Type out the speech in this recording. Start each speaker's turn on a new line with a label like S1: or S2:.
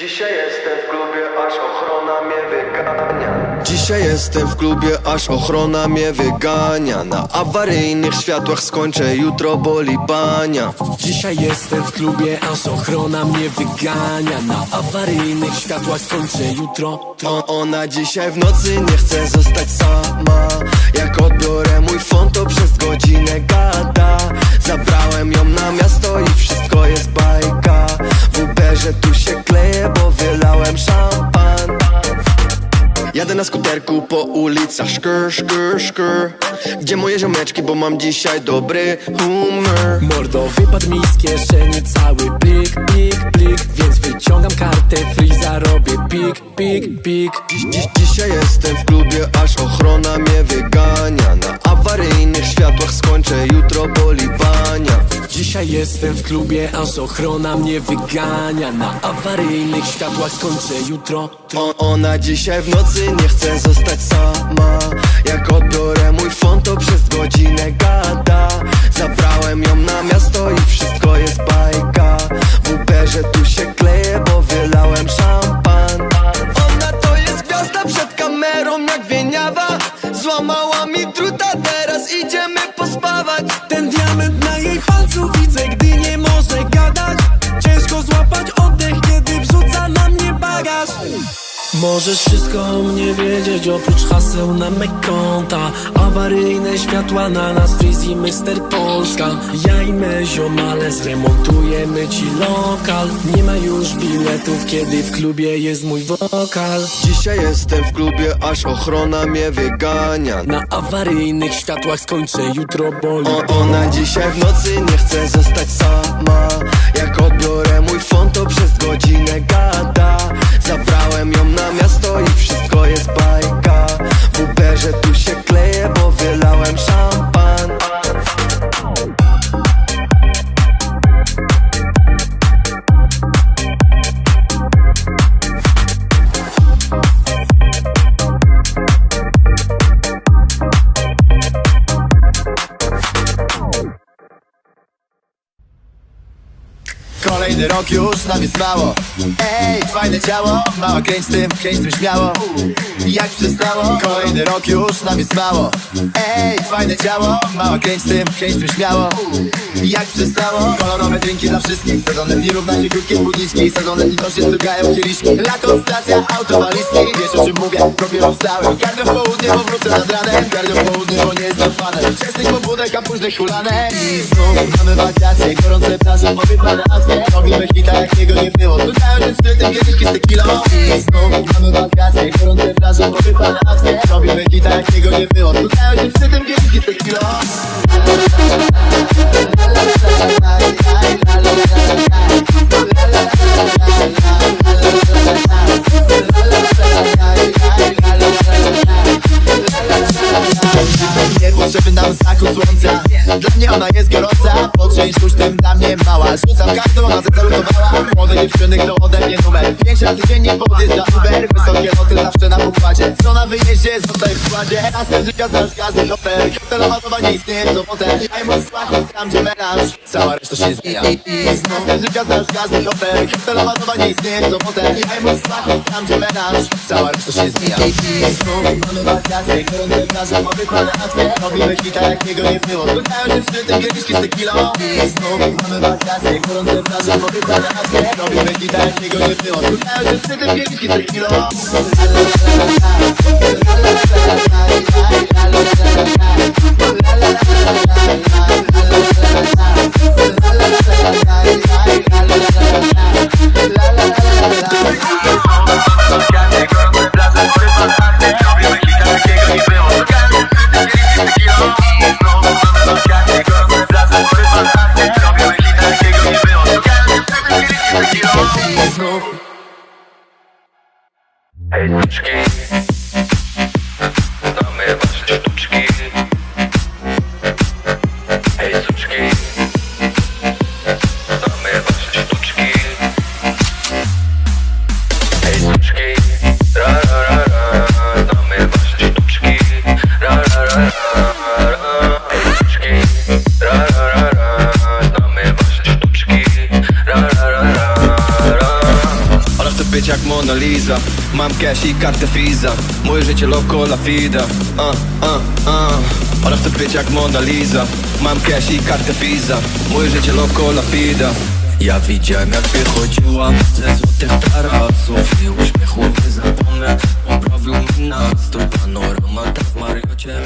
S1: Dzisiaj jestem w klubie, aż ochrona mnie wygania.
S2: Dzisiaj jestem w klubie, aż ochrona mnie wygania. Na awaryjnych światłach skończę, jutro boli bania.
S3: Dzisiaj jestem w klubie, aż ochrona mnie wygania. Na awaryjnych światłach skończę jutro
S2: To ona dzisiaj w nocy nie chce zostać sama Jadę na skuterku po ulicach, szkur, szkur, szkur Gdzie moje ziomeczki, bo mam dzisiaj dobry humor?
S3: Mordo, wypadł mi z kieszeni cały. Plik, plik, plik. Więc wyciągam kartę, free zarobię. Pik, pik, pik.
S2: Dziś, dziś, dzisiaj jestem w klubie, aż ochrona mnie
S3: jestem w klubie, aż ochrona mnie wygania. Na awaryjnych światłach skończę jutro.
S2: O, Ona dzisiaj w nocy nie chce zostać sama. Jak odbiorę mój fon, to przez godzinę gada. Zabrałem ją na miasto i wszystko jest bajka. W Uberze tu się kleję, bo wylałem szampan. Ona to jest gwiazda przed kamerą jak wieniawa. Złamała mi druta, teraz idziemy pospawać
S3: bagaż Możesz wszystko o mnie wiedzieć, oprócz haseł na me konta. Awaryjne światła na nas, Freezy Mister Polska. Ja i me ziomale zremontujemy ci lokal. Nie ma już biletów, kiedy w klubie jest mój wokal.
S2: Dzisiaj jestem w klubie, aż ochrona mnie wygania.
S3: Na awaryjnych światłach skończę jutro boli.
S2: O, Ona dzisiaj w nocy nie chce zostać sama. Jak odbiorę mój fon, to przez godzinę gada
S4: Kolejny rok już nam jest mało. Ej, fajne ciało, mała kręć tym, kręć tym śmiało. Jak przestało? Kolejny rok już nam jest mało. Ej, fajne ciało, mała kręć tym, kręć tym śmiało. Jak przestało? Kolorowe drinki dla wszystkich Sezon letni równa się krótkie budniczki Sezon letni to się stukają kieliszki Lato, stacja, auto, walizki Wiesz o czym mówię, dopiero wstałem. Gardę w południe, bo wrócę nad ranem. Gardę w południe, bo nie jestem fanem. Wczesnych pobudek, a późnych hulanek I znów mamy wakacje, gorące plaże, powypane akcje Robimy hita, jakiego nie było. Stukają się szczytem, kieliszki z tequilą I znów mamy wakacje, gorące plaże, powypane akcje. Robimy hita, jakiego nie było. Stukają się szczytem, kieliszki z tequilą Nie potrzeby nam zachód słońca. Dla mnie ona jest gorąca Potrzeń sztucznym dla mnie mała. Rzucam kartą, ona zasalutowała Młode dziewczyny, kto ode mnie numer. Pięć razy dziennie podjeżdża Uber. Wysokie loty zawsze na pokładzie. Co na wyjeździe, zostaje w składzie. Następ życia znasz każdy hotel. Hotelowa nowa nie istnieje w sobotę Ja im skład, tam gdzie melanż. Cała reszta się zmienia. I, i znów Następ życia znasz każdy hotel. Hotelowa nowa nie istnieje w sobotę Ja im skład, tam gdzie melanż. Cała reszta się zmienia. I, i mamy wakacje Gorące plaże, powypane akcje Robimy hita, jakiego nie było z tequilą I znów mamy wakacje Gorące plaże, powypane akcje Robimy hita, jakiego nie było Spotykają się szczytem, kieliszki z tequilą I
S2: Hey, Mam cash i kartę Visa Moje życie loco la fida. Uh, uh, uh. Ona chce być jak Mona Lisa. Mam cash i kartę Visa Moje życie loco la fida. Ja widziałem jak wychodziła ze złotych tarasów. I uśmiechu nie zapomnę. Poprawił mi nastrój. Panorama ta w Mariocie.